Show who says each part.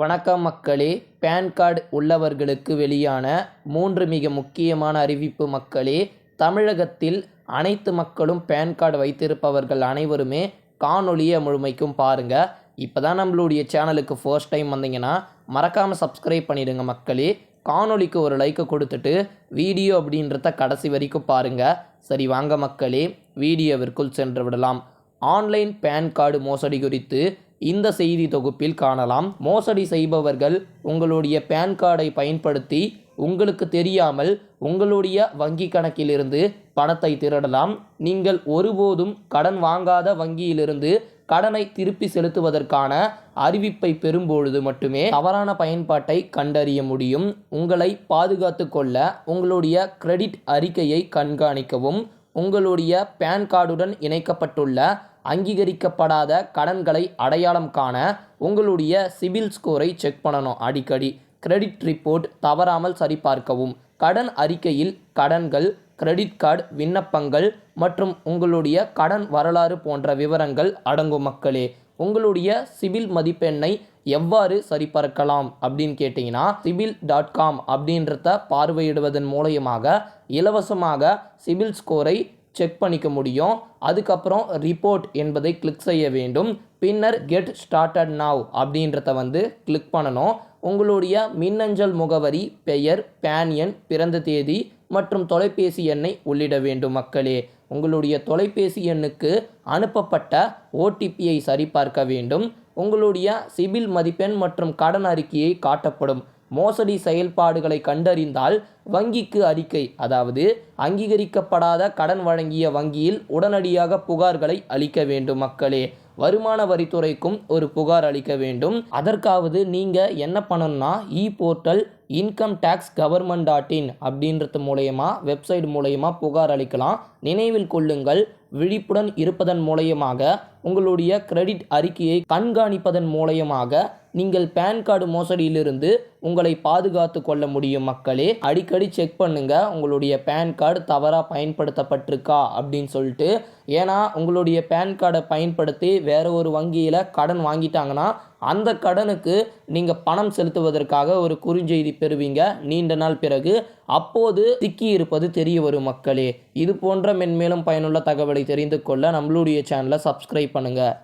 Speaker 1: வணக்கம் மக்களே. Pan card உள்ளவர்களுக்கு வெளியான மூன்று மிக முக்கியமான அறிவிப்பு மக்களே. தமிழகத்தில் அனைத்து மக்களும் பேன் கார்டு வைத்திருப்பவர்கள் அனைவருமே காணொலியை முழுமைக்கும் பாருங்கள் இப்போ தான் நம்மளுடைய சேனலுக்கு ஃபர்ஸ்ட் டைம் வந்தீங்கன்னா மறக்காமல் சப்ஸ்கிரைப் பண்ணிடுங்க மக்களே. காணொலிக்கு ஒரு லைக்கை கொடுத்துட்டு வீடியோ அப்படின்றத கடைசி வரைக்கும் பாருங்கள் சரி வாங்க மக்களே. வீடியோவிற்குள் சென்று விடலாம். ஆன்லைன் பேன் கார்டு மோசடி குறித்து இந்த செய்தி தொகுப்பில் காணலாம். மோசடி செய்பவர்கள் உங்களுடைய பேன் கார்டை பயன்படுத்தி உங்களுக்கு தெரியாமல் உங்களுடைய வங்கி கணக்கிலிருந்து பணத்தை திருடலாம். நீங்கள் ஒருபோதும் கடன் வாங்காத வங்கியிலிருந்து கடனை திருப்பி செலுத்துவதற்கான அறிவிப்பை பெறும்பொழுது மட்டுமே தவறான பயன்பாட்டை கண்டறிய முடியும். உங்களை பாதுகாத்து கொள்ள உங்களுடைய கிரெடிட் அறிக்கையை கண்காணிக்கவும். உங்களுடைய பேன் கார்டுடன் இணைக்கப்பட்டுள்ள அங்கீகரிக்கப்படாத கடன்களை அடையாளம் காண உங்களுடைய சிபில் ஸ்கோரை செக் பண்ணணும். அடிக்கடி கிரெடிட் ரிப்போர்ட் தவறாமல் சரிபார்க்கவும். கடன் அறிக்கையில் கடன்கள் கிரெடிட் கார்டு விண்ணப்பங்கள் மற்றும் உங்களுடைய கடன் வரலாறு போன்ற விவரங்கள் அடங்கும் மக்களே. உங்களுடைய சிபில் மதிப்பெண்ணை எவ்வாறு சரிபார்க்கலாம் அப்படின்னு கேட்டிங்கன்னா சிபில் டாட் காம் அப்படின்றத பார்வையிடுவதன் மூலயமாக இலவசமாக சிபில் ஸ்கோரை செக் பண்ணிக்க முடியும். அதுக்கப்புறம் ரிப்போர்ட் என்பதை கிளிக் செய்ய வேண்டும். பின்னர் கெட் ஸ்டார்டட் நாவ் அப்படின்றத வந்து கிளிக் பண்ணணும். உங்களுடைய மின்னஞ்சல் முகவரி பெயர் பேன் எண் பிறந்த தேதி மற்றும் தொலைபேசி எண்ணை உள்ளிட வேண்டும் மக்களே. உங்களுடைய தொலைபேசி எண்ணுக்கு அனுப்பப்பட்ட ஓடிபியை சரிபார்க்க வேண்டும். உங்களுடைய சிபில் மதிப்பெண் மற்றும் கடன் அறிக்கையை காட்டப்படும். மோசடி செயல்பாடுகளை கண்டறிந்தால் வங்கிக்கு அறிக்கை அதாவது அங்கீகரிக்கப்படாத கடன் வழங்கிய வங்கியில் உடனடியாக புகார்களை அளிக்க வேண்டும் மக்களே. வருமான வரித்துறைக்கும் ஒரு புகார் அளிக்க வேண்டும். அதற்காவது நீங்கள் என்ன பண்ணணும்னா e portal income tax government dot in அப்படின்றது மூலயமா வெப்சைட் மூலயமா புகார் அளிக்கலாம். நினைவில் கொள்ளுங்கள். விழிப்புடன் இருப்பதன் மூலயமாக உங்களுடைய கிரெடிட் அறிக்கையை கண்காணிப்பதன் மூலயமாக நீங்கள் பேன் கார்டு மோசடியிலிருந்து உங்களை பாதுகாத்து கொள்ள முடியும் மக்களே. அடிக்கடி செக் பண்ணுங்க உங்களுடைய பேன் கார்டு தவறாக பயன்படுத்தப்பட்டிருக்கா அப்படின்னு சொல்லிட்டு. ஏன்னா உங்களுடைய பேன் கார்டை பயன்படுத்தி வேற ஒரு வங்கியில் கடன் வாங்கிட்டாங்கன்னா அந்த கடனுக்கு நீங்கள் பணம் செலுத்துவதற்காக ஒரு குறுஞ்செய்தி பெறுவீங்க நீண்ட நாள் பிறகு. அப்போது சிக்கி இருப்பது தெரிய வரும் மக்களே. இது போன்ற மென்மேலும் பயனுள்ள தகவலை தெரிந்து கொள்ள நம்மளுடைய சேனலை சப்ஸ்கிரைப் பண்ணுங்கள்